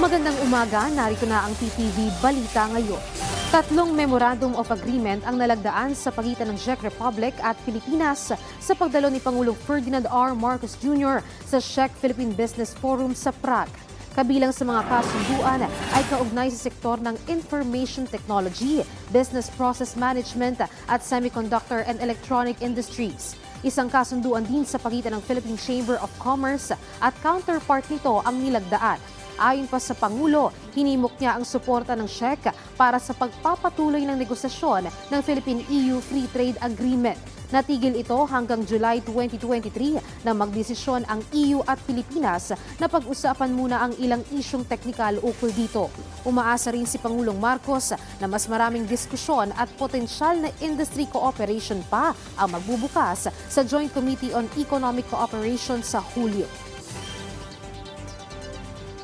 Magandang umaga, narito na ang PTV Balita ngayon. Tatlong Memorandum of Agreement ang nalagdaan sa pagitan ng Czech Republic at Pilipinas sa pagdalo ni Pangulong Ferdinand R. Marcos Jr. sa Czech-Philippine Business Forum sa Prague. Kabilang sa mga kasunduan ay kaugnay sa sektor ng information technology, business process management at semiconductor and electronic industries. Isang kasunduan din sa pagitan ng Philippine Chamber of Commerce at counterpart nito ang nilagdaan. Ayon pa sa Pangulo, hinimok niya ang suporta ng Czech para sa pagpapatuloy ng negosasyon ng Philippine-EU Free Trade Agreement. Natigil ito hanggang July 2023 na magdesisyon ang EU at Pilipinas na pag-usapan muna ang ilang isyong teknikal ukol dito. Umaasa rin si Pangulong Marcos na mas maraming diskusyon at potensyal na industry cooperation pa ang magbubukas sa Joint Committee on Economic Cooperation sa Hulyo.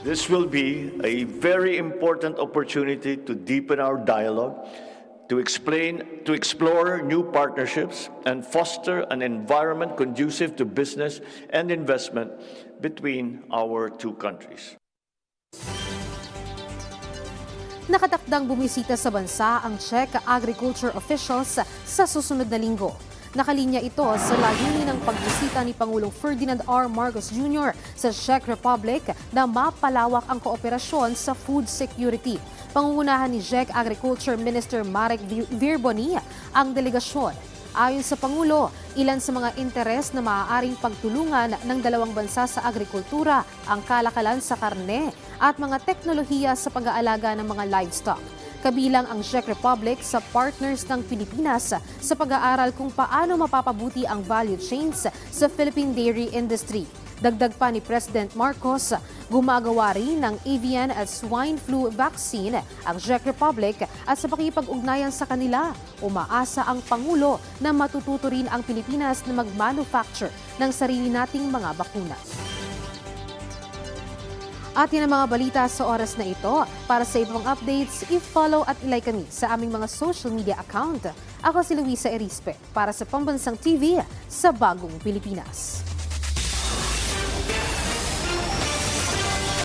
This will be a very important opportunity to deepen our dialogue, to explain, to explore new partnerships, and foster an environment conducive to business and investment between our two countries. Nakatakdang bumisita sa bansa ang Czech agriculture officials sa susunod na linggo. Nakalinya ito sa layunin ng pagbisita ni Pangulong Ferdinand R. Marcos Jr. sa Czech Republic na mapalawak ang kooperasyon sa food security. Pangungunahan ni Czech Agriculture Minister Marek Virbony ang delegasyon. Ayon sa Pangulo, ilan sa mga interes na maaaring pagtulungan ng dalawang bansa sa agrikultura ang kalakalan sa karne at mga teknolohiya sa pag-aalaga ng mga livestock. Kabilang ang Czech Republic sa partners ng Pilipinas sa pag-aaral kung paano mapapabuti ang value chains sa Philippine dairy industry. Dagdag pa ni President Marcos, gumagawa rin ng avian at swine flu vaccine ang Czech Republic at sa pakipag-ugnayan sa kanila, umaasa ang Pangulo na matututo rin ang Pilipinas na mag-manufacture ng sarili nating mga bakuna. At yan ang mga balita sa oras na ito. Para sa ibang updates, i-follow at ilike kami sa aming mga social media account. Ako si Luisa Erispe para sa Pambansang TV sa Bagong Pilipinas.